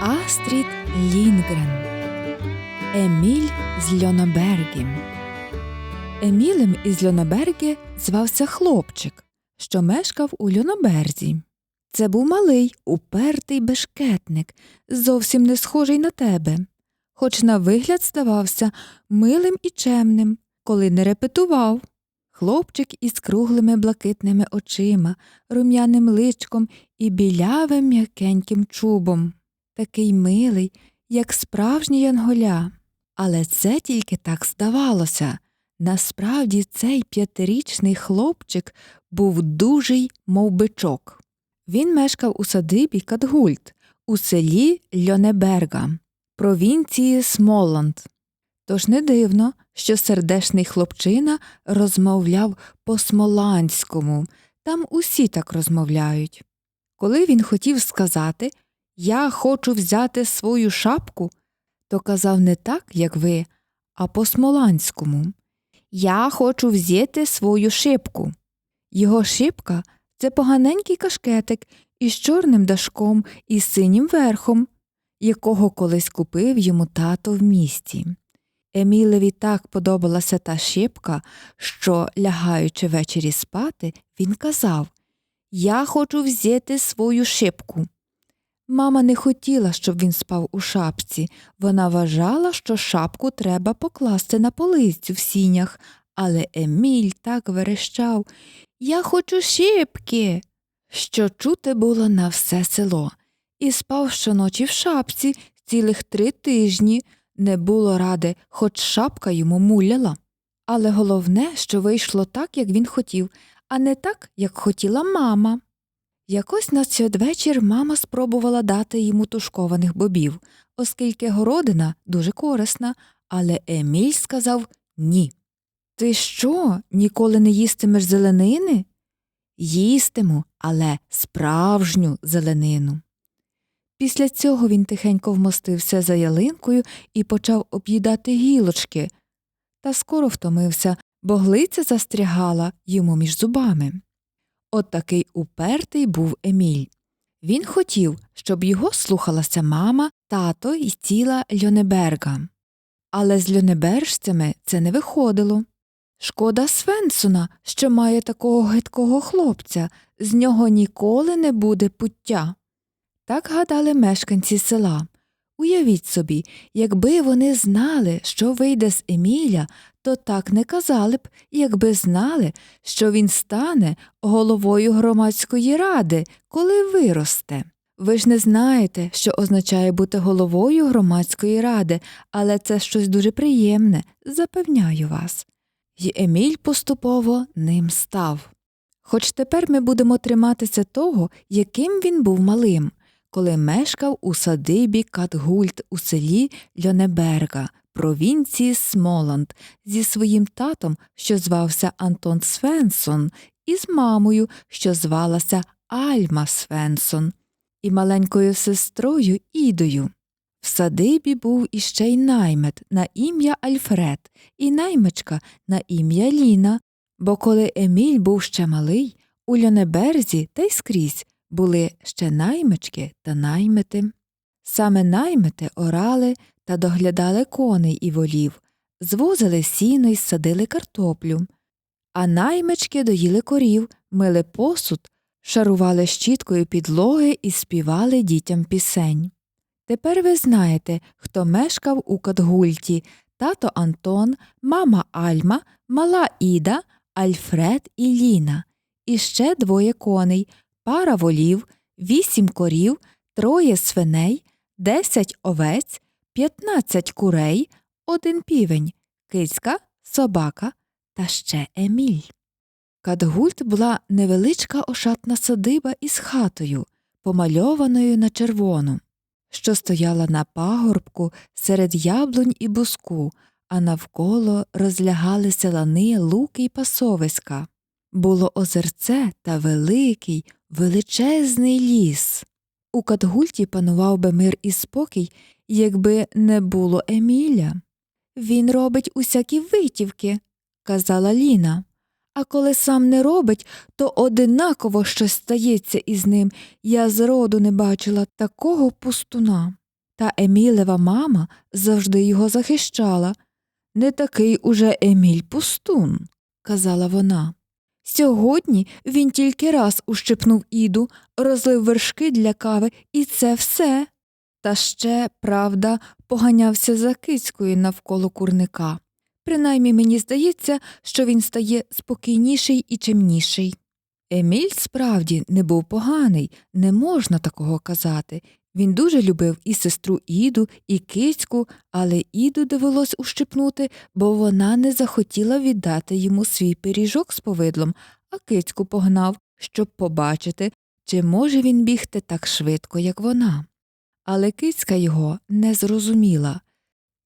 Астрід Лінгрен Еміль з Льонобергі Емілем із Льонобергі звався хлопчик, що мешкав у Льоноберзі. Це був малий, упертий бешкетник, зовсім не схожий на тебе, хоч на вигляд здавався милим і чемним, коли не репетував. Хлопчик із круглими блакитними очима, рум'яним личком і білявим м'якеньким чубом, такий милий, як справжній янголя. Але це тільки так здавалося. Насправді цей п'ятирічний хлопчик був дужий, мов бичок. Він мешкав у садибі Катгульт у селі Льонеберга, провінції Смоланд. Тож не дивно, що сердешний хлопчина розмовляв по-смоландському, там усі так розмовляють. Коли він хотів сказати Я хочу взяти свою шапку, то казав не так, як ви, а по-смоландському. Я хочу взяти свою шипку. Його шипка це поганенький кашкетик із чорним дашком і синім верхом, якого колись купив йому тато в місті. Емілеві так подобалася та шипка, що, лягаючи ввечері спати, він казав Я хочу взяти свою шипку. Мама не хотіла, щоб він спав у шапці. Вона вважала, що шапку треба покласти на полицю в сінях, але Еміль так верещав Я хочу шипки, що чути було на все село, і спав щоночі в шапці цілих три тижні. Не було ради, хоч шапка йому муляла. Але головне, що вийшло так, як він хотів, а не так, як хотіла мама. Якось на святвечір мама спробувала дати йому тушкованих бобів, оскільки городина дуже корисна, але Еміль сказав ні. Ти що, ніколи не їстимеш зеленини? Їстиму, але справжню зеленину. Після цього він тихенько вмостився за ялинкою і почав об'їдати гілочки, та скоро втомився, бо глиця застрягала йому між зубами. От такий упертий був Еміль. Він хотів, щоб його слухалася мама, тато і ціла Льонеберга. Але з льонебержцями це не виходило. Шкода Свенсона, що має такого гидкого хлопця, з нього ніколи не буде пуття. Так гадали мешканці села. Уявіть собі, якби вони знали, що вийде з Еміля, то так не казали б, якби знали, що він стане головою громадської ради, коли виросте. Ви ж не знаєте, що означає бути головою громадської ради, але це щось дуже приємне, запевняю вас. І Еміль поступово ним став. Хоч тепер ми будемо триматися того, яким він був малим коли мешкав у садибі Катгульт у селі Льонеберга, провінції Смоланд, зі своїм татом, що звався Антон Свенсон, і з мамою, що звалася Альма Свенсон, і маленькою сестрою Ідою. В садибі був іще й наймет на ім'я Альфред і наймичка на ім'я Ліна, бо коли Еміль був ще малий, у Льонеберзі та й скрізь були ще наймички та наймити. Саме наймити орали та доглядали коней і волів, звозили сіно й садили картоплю, а наймички доїли корів, мили посуд, шарували щіткою підлоги і співали дітям пісень. Тепер ви знаєте, хто мешкав у Катгульті тато Антон, мама Альма, мала Іда, Альфред і Ліна, і ще двоє коней, пара волів, вісім корів, троє свиней, десять овець, п'ятнадцять курей, один півень, кицька, собака та ще Еміль. Кадгульт була невеличка ошатна садиба із хатою, помальованою на червону, що стояла на пагорбку серед яблунь і буску, а навколо розлягалися лани, луки й пасовиська. Було озерце та великий, величезний ліс. У Катгульті панував би мир і спокій, якби не було Еміля. Він робить усякі витівки, казала Ліна. А коли сам не робить, то одинаково щось стається із ним. Я зроду не бачила такого пустуна. Та Емілева мама завжди його захищала. Не такий уже Еміль пустун, казала вона. Сьогодні він тільки раз ущипнув іду, розлив вершки для кави, і це все. Та ще, правда, поганявся за кицькою навколо курника. Принаймні мені здається, що він стає спокійніший і чимніший. Еміль справді не був поганий, не можна такого казати. Він дуже любив і сестру Іду, і кицьку, але Іду довелось ущипнути, бо вона не захотіла віддати йому свій пиріжок з повидлом, а кицьку погнав, щоб побачити, чи може він бігти так швидко, як вона. Але кицька його не зрозуміла.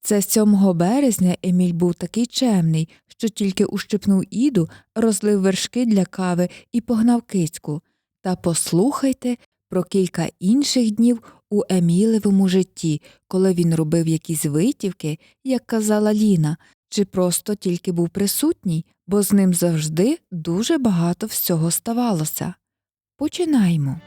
Це 7 березня Еміль був такий чемний, що тільки ущипнув Іду, розлив вершки для кави і погнав кицьку. Та послухайте про кілька інших днів у Емілевому житті, коли він робив якісь витівки, як казала Ліна, чи просто тільки був присутній, бо з ним завжди дуже багато всього ставалося. Починаймо.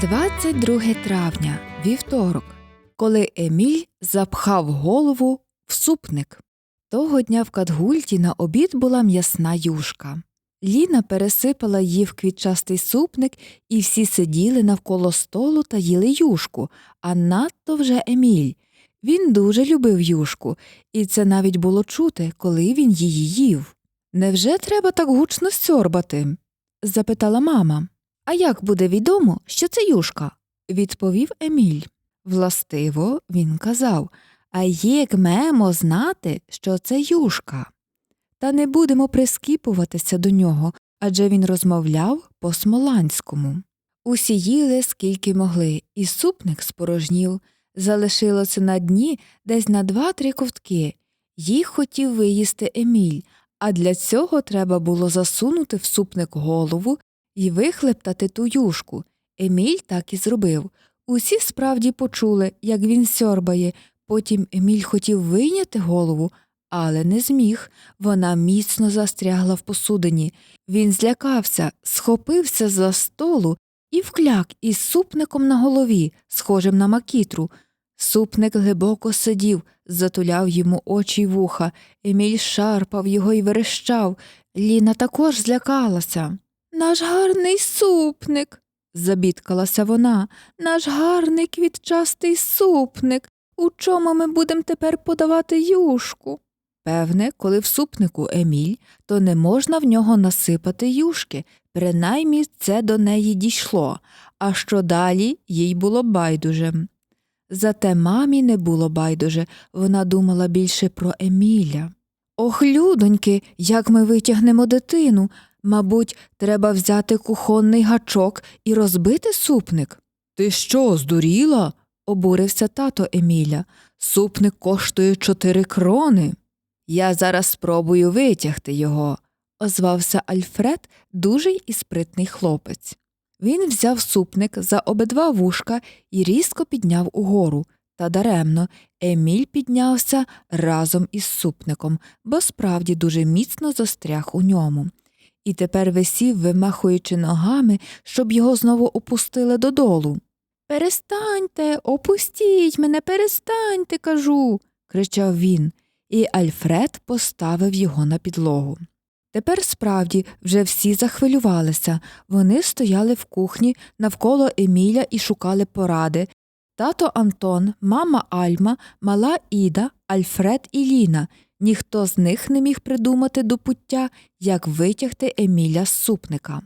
22 травня, вівторок, коли Еміль запхав голову в супник. Того дня в Катгульті на обід була м'ясна юшка. Ліна пересипала її в квітчастий супник, і всі сиділи навколо столу та їли юшку, а надто вже Еміль. Він дуже любив юшку, і це навіть було чути, коли він її їв. Невже треба так гучно сьорбати? запитала мама. А як буде відомо, що це юшка? відповів Еміль. Властиво, він казав, а як мемо знати, що це юшка? Та не будемо прискіпуватися до нього, адже він розмовляв по смоланському. Усі їли скільки могли, і супник спорожнів. Залишилося на дні десь на два-три ковтки. Їх хотів виїсти Еміль, а для цього треба було засунути в супник голову і вихлептати ту юшку. Еміль так і зробив. Усі справді почули, як він сьорбає. Потім Еміль хотів вийняти голову, але не зміг. Вона міцно застрягла в посудині. Він злякався, схопився за столу і вкляк із супником на голові, схожим на макітру. Супник глибоко сидів, затуляв йому очі й вуха. Еміль шарпав його і верещав. Ліна також злякалася. Наш гарний супник, забідкалася вона, наш гарний квітчастий супник. У чому ми будемо тепер подавати юшку? Певне, коли в супнику Еміль, то не можна в нього насипати юшки, принаймні це до неї дійшло, а що далі їй було байдуже. Зате мамі не було байдуже, вона думала більше про Еміля. Ох, людоньки, як ми витягнемо дитину. Мабуть, треба взяти кухонний гачок і розбити супник. Ти що, здуріла? обурився тато Еміля. Супник коштує чотири крони. Я зараз спробую витягти його, озвався Альфред, дужий і спритний хлопець. Він взяв супник за обидва вушка і різко підняв угору. Та даремно Еміль піднявся разом із супником, бо справді дуже міцно застряг у ньому. І тепер висів, вимахуючи ногами, щоб його знову опустили додолу. Перестаньте, опустіть мене, перестаньте, кажу, кричав він, і Альфред поставив його на підлогу. Тепер справді вже всі захвилювалися. Вони стояли в кухні навколо Еміля і шукали поради. Тато Антон, мама Альма, мала Іда, Альфред і Ліна. Ніхто з них не міг придумати до пуття, як витягти Еміля з супника.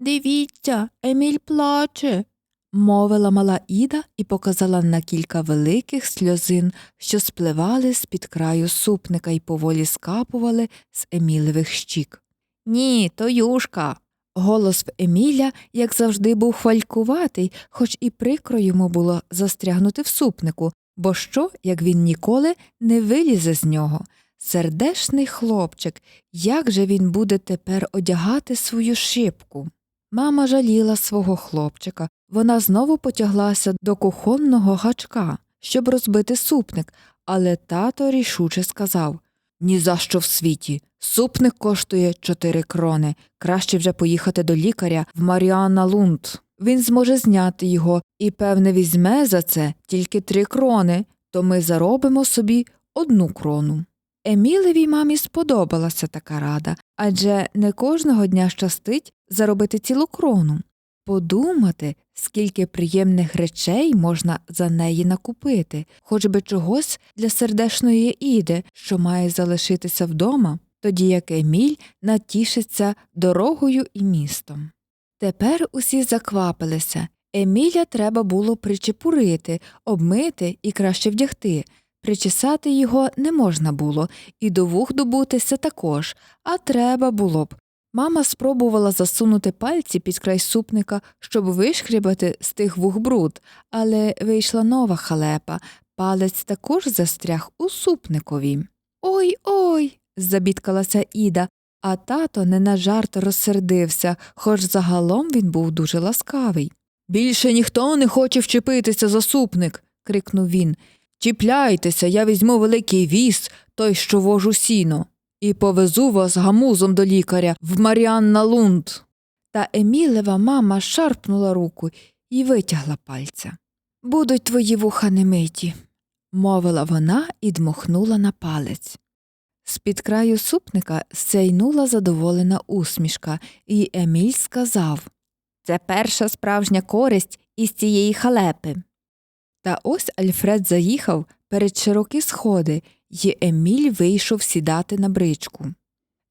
Дивіться, Еміль плаче, мовила мала Іда і показала на кілька великих сльозин, що спливали з під краю супника і поволі скапували з Емілевих щік. Ні, то юшка. Голос в Еміля, як завжди, був хвалькуватий, хоч і прикро йому було застрягнути в супнику, бо що, як він ніколи не вилізе з нього. Сердешний хлопчик, як же він буде тепер одягати свою шибку? Мама жаліла свого хлопчика. Вона знову потяглася до кухонного гачка, щоб розбити супник, але тато рішуче сказав «Ні за що в світі. Супник коштує чотири крони. Краще вже поїхати до лікаря в Маріанна Лунд. він зможе зняти його і, певне, візьме за це тільки три крони, то ми заробимо собі одну крону. Емілевій мамі сподобалася така рада, адже не кожного дня щастить заробити цілу крону. Подумати, скільки приємних речей можна за неї накупити, хоч би чогось для сердешної іди, що має залишитися вдома, тоді як Еміль натішиться дорогою і містом. Тепер усі заквапилися. Еміля треба було причепурити, обмити і краще вдягти. Причесати його не можна було, і до вух добутися також, а треба було б. Мама спробувала засунути пальці під край супника, щоб вишкрібати з тих вух бруд, але вийшла нова халепа, палець також застряг у супникові. Ой ой. забідкалася Іда, а тато не на жарт розсердився, хоч загалом він був дуже ласкавий. Більше ніхто не хоче вчепитися за супник. крикнув він. Чіпляйтеся, я візьму великий віз, той, що вожу сіно, і повезу вас гамузом до лікаря в Маріанна Лунд. Та Емілева мама шарпнула руку і витягла пальця. Будуть твої вуха немиті, мовила вона і дмухнула на палець. З-під краю супника сяйнула задоволена усмішка, і Еміль сказав Це перша справжня користь із цієї халепи. Та ось Альфред заїхав перед широкі сходи, і Еміль вийшов сідати на бричку.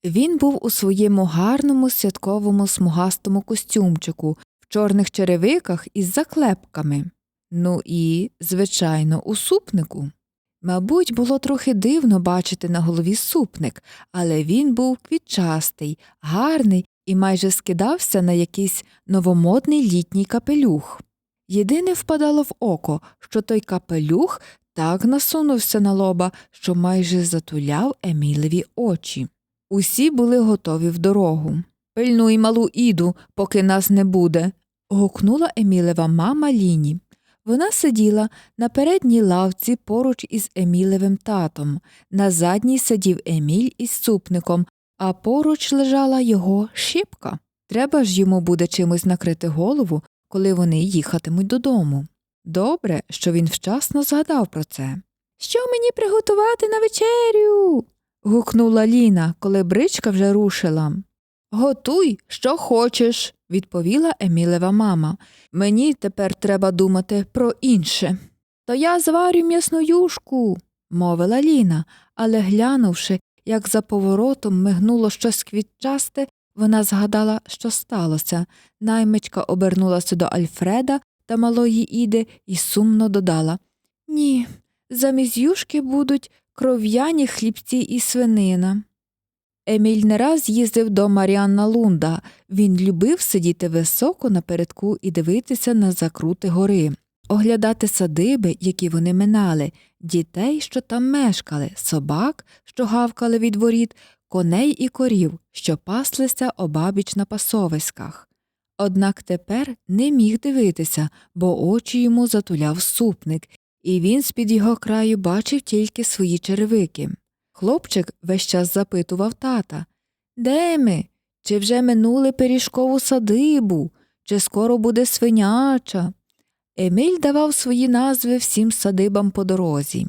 Він був у своєму гарному святковому смугастому костюмчику, в чорних черевиках із заклепками. Ну і, звичайно, у супнику. Мабуть, було трохи дивно бачити на голові супник, але він був квітчастий, гарний і майже скидався на якийсь новомодний літній капелюх. Єдине впадало в око, що той капелюх так насунувся на лоба, що майже затуляв Емілеві очі. Усі були готові в дорогу. Пильнуй малу іду, поки нас не буде. гукнула Емілева мама Ліні. Вона сиділа на передній лавці поруч із Емілевим татом. На задній сидів Еміль із супником, а поруч лежала його шипка. Треба ж йому буде чимось накрити голову, коли вони їхатимуть додому. Добре, що він вчасно згадав про це. Що мені приготувати на вечерю? гукнула Ліна, коли бричка вже рушила. Готуй, що хочеш, відповіла Емілева мама. Мені тепер треба думати про інше. То я зварю м'ясну юшку, мовила Ліна, але глянувши, як за поворотом мигнуло щось квітчасте, вона згадала, що сталося. Наймичка обернулася до Альфреда та малої Іди і сумно додала Ні, замість юшки будуть кров'яні хлібці і свинина. Еміль не раз їздив до Маріанна Лунда. Він любив сидіти високо напередку і дивитися на закрути гори, оглядати садиби, які вони минали, дітей, що там мешкали, собак, що гавкали від воріт, коней і корів, що паслися обабіч на пасовиськах. Однак тепер не міг дивитися, бо очі йому затуляв супник, і він з під його краю бачив тільки свої черевики. Хлопчик весь час запитував тата Де ми? Чи вже минули пиріжкову садибу, чи скоро буде свиняча? Еміль давав свої назви всім садибам по дорозі.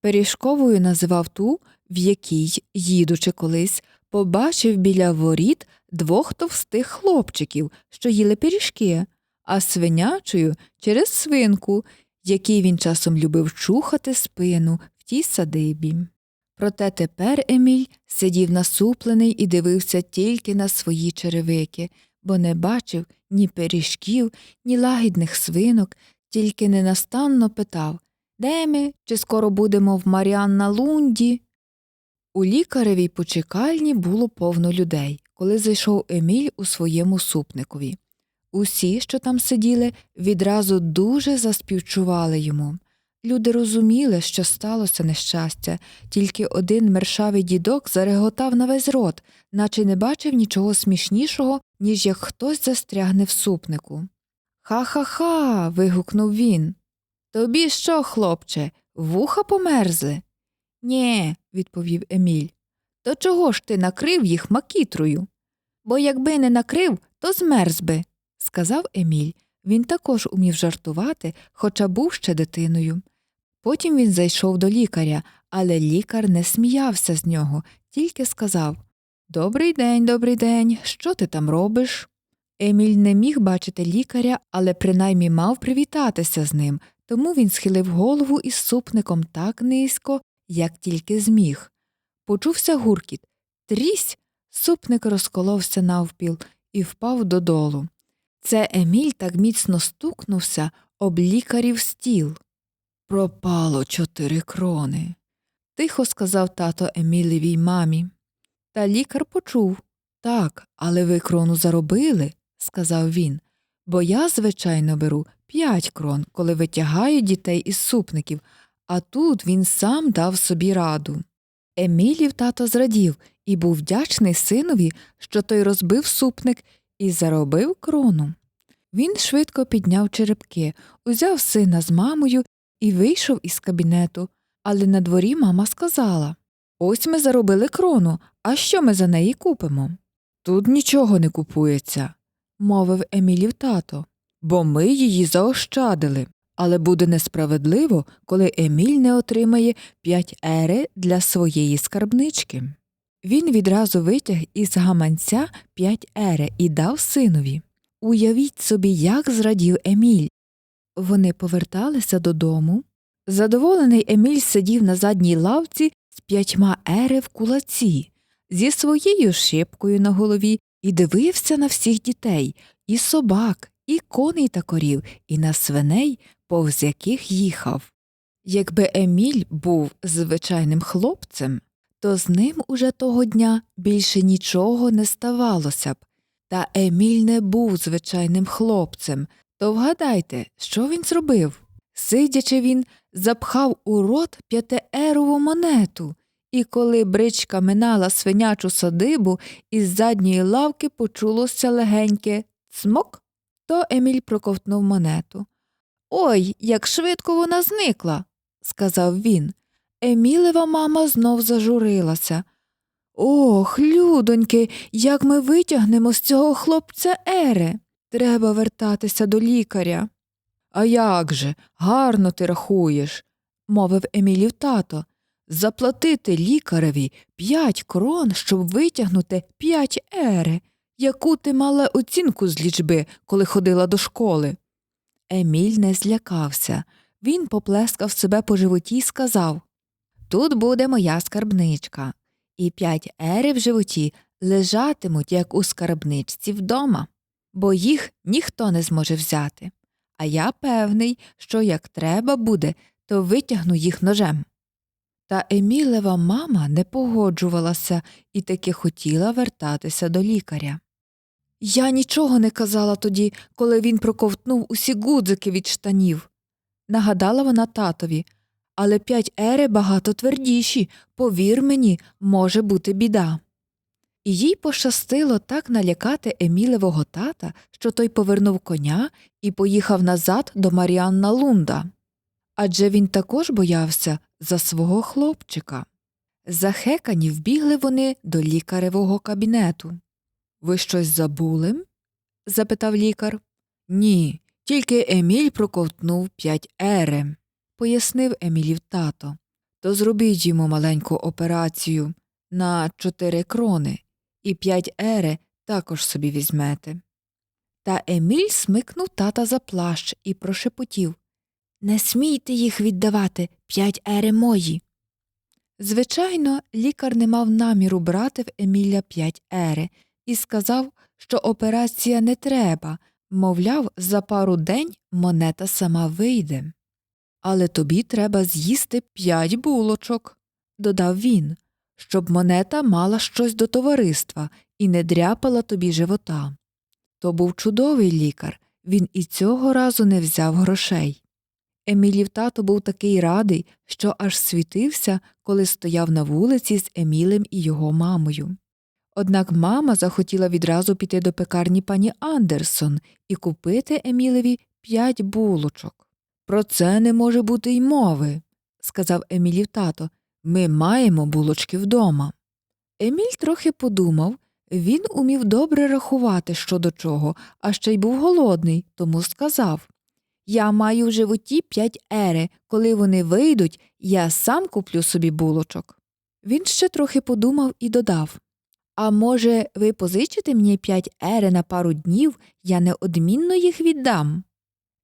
Пиріжковою називав ту, в якій, їдучи колись, побачив біля воріт двох товстих хлопчиків, що їли пиріжки, а свинячою через свинку, якій він часом любив чухати спину в тій садибі. Проте тепер Еміль сидів насуплений і дивився тільки на свої черевики, бо не бачив ні пиріжків, ні лагідних свинок, тільки ненастанно питав Де ми? Чи скоро будемо в Маріанна Лунді? У лікаревій почекальні було повно людей, коли зайшов Еміль у своєму супникові. Усі, що там сиділи, відразу дуже заспівчували йому. Люди розуміли, що сталося нещастя, тільки один мершавий дідок зареготав на весь рот, наче не бачив нічого смішнішого, ніж як хтось застрягне в супнику. Ха ха ха. вигукнув він. Тобі що, хлопче, вуха померзли? Нє, відповів Еміль. То чого ж ти накрив їх макітрою? Бо якби не накрив, то змерз би, сказав Еміль. Він також умів жартувати, хоча був ще дитиною. Потім він зайшов до лікаря, але лікар не сміявся з нього, тільки сказав Добрий день, добрий день, що ти там робиш? Еміль не міг бачити лікаря, але принаймні мав привітатися з ним, тому він схилив голову із супником так низько, як тільки зміг. Почувся гуркіт. Трісь! Супник розколовся навпіл і впав додолу. Це Еміль так міцно стукнувся об лікарів стіл. Пропало чотири крони, тихо сказав тато Емілевій мамі. Та лікар почув. Так, але ви крону заробили, сказав він, бо я, звичайно, беру п'ять крон, коли витягаю дітей із супників, а тут він сам дав собі раду. Емілів тато зрадів і був вдячний синові, що той розбив супник і заробив крону. Він швидко підняв черепки, узяв сина з мамою і вийшов із кабінету, але на дворі мама сказала Ось ми заробили крону, а що ми за неї купимо? Тут нічого не купується, мовив Емілів тато, бо ми її заощадили. Але буде несправедливо, коли Еміль не отримає п'ять ери для своєї скарбнички. Він відразу витяг із гаманця п'ять ери і дав синові. Уявіть собі, як зрадів Еміль. Вони поверталися додому. Задоволений Еміль сидів на задній лавці з п'ятьма ери в кулаці, зі своєю шипкою на голові і дивився на всіх дітей, і собак, і коней та корів, і на свиней, повз яких їхав. Якби Еміль був звичайним хлопцем, то з ним уже того дня більше нічого не ставалося б. Та Еміль не був звичайним хлопцем, то вгадайте, що він зробив? Сидячи, він запхав у рот п'ятиерову монету, і коли бричка минала свинячу садибу, із задньої лавки почулося легеньке цмок, то Еміль проковтнув монету. Ой, як швидко вона зникла, сказав він. Емілева мама знов зажурилася. Ох, людоньки, як ми витягнемо з цього хлопця Ере. Треба вертатися до лікаря. А як же, гарно ти рахуєш, мовив Емілів тато. Заплатити лікареві п'ять крон, щоб витягнути п'ять ери. Яку ти мала оцінку з лічби, коли ходила до школи? Еміль не злякався. Він поплескав себе по животі і сказав Тут буде моя скарбничка, і п'ять ери в животі лежатимуть, як у скарбничці вдома, бо їх ніхто не зможе взяти. А я певний, що як треба буде, то витягну їх ножем. Та Емілева мама не погоджувалася і таки хотіла вертатися до лікаря. Я нічого не казала тоді, коли він проковтнув усі гудзики від штанів, нагадала вона татові, але п'ять ери багато твердіші, повір мені, може бути біда. І їй пощастило так налякати Емілевого тата, що той повернув коня і поїхав назад до Маріанна Лунда. Адже він також боявся за свого хлопчика. Захекані вбігли вони до лікаревого кабінету. Ви щось забули? запитав лікар. Ні, тільки Еміль проковтнув п'ять ери, пояснив Емілів тато. То зробіть йому маленьку операцію на чотири крони, і п'ять ери також собі візьмете. Та Еміль смикнув тата за плащ і прошепотів Не смійте їх віддавати, п'ять ери мої. Звичайно, лікар не мав наміру брати в Еміля п'ять ери і сказав, що операція не треба, мовляв, за пару день монета сама вийде. Але тобі треба з'їсти п'ять булочок, додав він, щоб монета мала щось до товариства і не дряпала тобі живота. То був чудовий лікар, він і цього разу не взяв грошей. Емілів тато був такий радий, що аж світився, коли стояв на вулиці з Емілем і його мамою. Однак мама захотіла відразу піти до пекарні пані Андерсон і купити Емілеві п'ять булочок. Про це не може бути й мови, сказав Емілів тато. Ми маємо булочки вдома. Еміль трохи подумав, Він умів добре рахувати що до чого, а ще й був голодний, тому сказав Я маю в животі п'ять ери. Коли вони вийдуть, я сам куплю собі булочок. Він ще трохи подумав і додав А може, ви позичите мені п'ять ери на пару днів, я неодмінно їх віддам.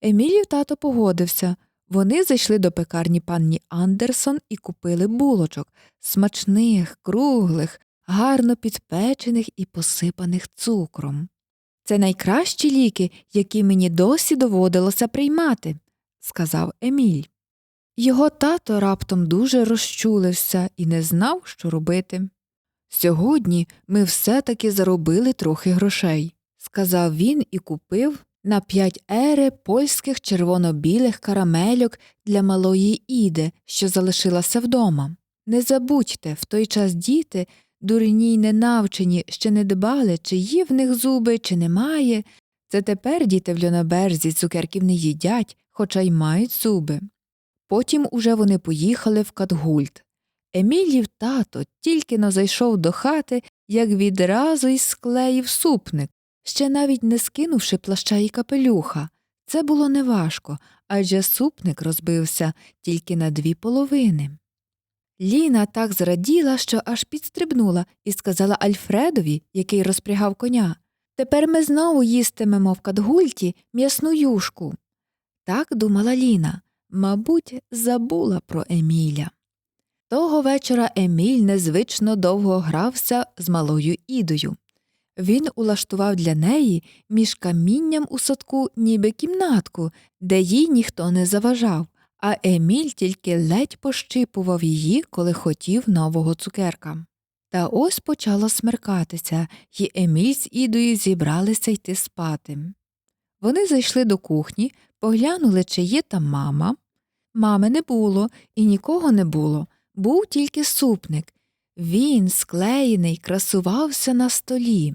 Емілів тато погодився. Вони зайшли до пекарні панні Андерсон і купили булочок смачних, круглих, гарно підпечених і посипаних цукром. Це найкращі ліки, які мені досі доводилося приймати, сказав Еміль. Його тато раптом дуже розчулився і не знав, що робити. Сьогодні ми все таки заробили трохи грошей, сказав він і купив на п'ять ери польських червоно-білих карамельок для малої Іди, що залишилася вдома. Не забудьте, в той час діти, дурні й ненавчені, ще не дбали, чи є в них зуби, чи немає. Це тепер діти в льоноберзі цукерків не їдять, хоча й мають зуби. Потім уже вони поїхали в Катгульт. Емілів тато тільки но зайшов до хати, як відразу й склеїв супник, ще навіть не скинувши плаща і капелюха. Це було неважко, адже супник розбився тільки на дві половини. Ліна так зраділа, що аж підстрибнула і сказала Альфредові, який розпрягав коня Тепер ми знову їстимемо в Катгульті м'ясну юшку. Так думала Ліна, мабуть, забула про Еміля. Того вечора Еміль незвично довго грався з малою Ідою. Він улаштував для неї між камінням у садку ніби кімнатку, де їй ніхто не заважав, а Еміль тільки ледь пощипував її, коли хотів нового цукерка. Та ось почало смеркатися, і Еміль з Ідою зібралися йти спати. Вони зайшли до кухні, поглянули, чи є там мама. Мами не було і нікого не було, був тільки супник. Він, склеєний, красувався на столі.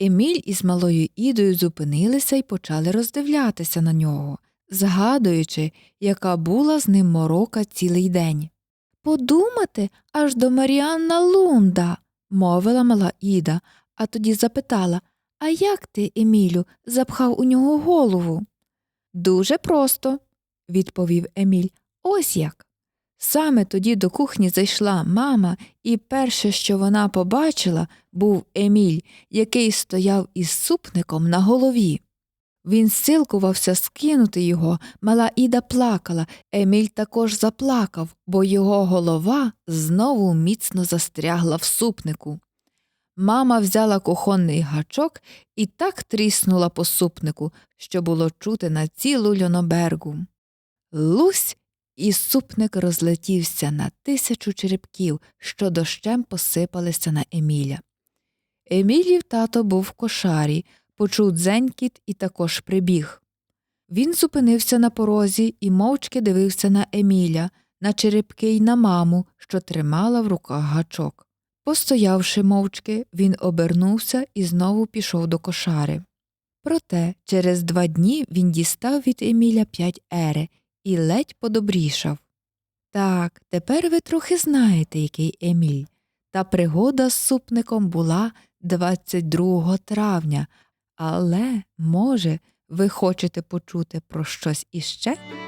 Еміль із малою Ідою зупинилися і почали роздивлятися на нього, згадуючи, яка була з ним морока цілий день. Подумати аж до Маріанна Лунда, мовила мала Іда, а тоді запитала А як ти, Емілю, запхав у нього голову? Дуже просто, відповів Еміль. Ось як. Саме тоді до кухні зайшла мама, і перше, що вона побачила, був Еміль, який стояв із супником на голові. Він силкувався скинути його, мала Іда плакала, Еміль також заплакав, бо його голова знову міцно застрягла в супнику. Мама взяла кухонний гачок і так тріснула по супнику, що було чути на цілу льонобергу. Лусь і супник розлетівся на тисячу черепків, що дощем посипалися на Еміля. Емілів тато був в кошарі, почув дзенькіт і також прибіг. Він зупинився на порозі і мовчки дивився на Еміля, на черепки й на маму, що тримала в руках гачок. Постоявши мовчки, він обернувся і знову пішов до кошари. Проте через два дні він дістав від Еміля п'ять ери і ледь подобрішав. Так, тепер ви трохи знаєте, який Еміль. Та пригода з супником була 22 травня, але, може, ви хочете почути про щось іще?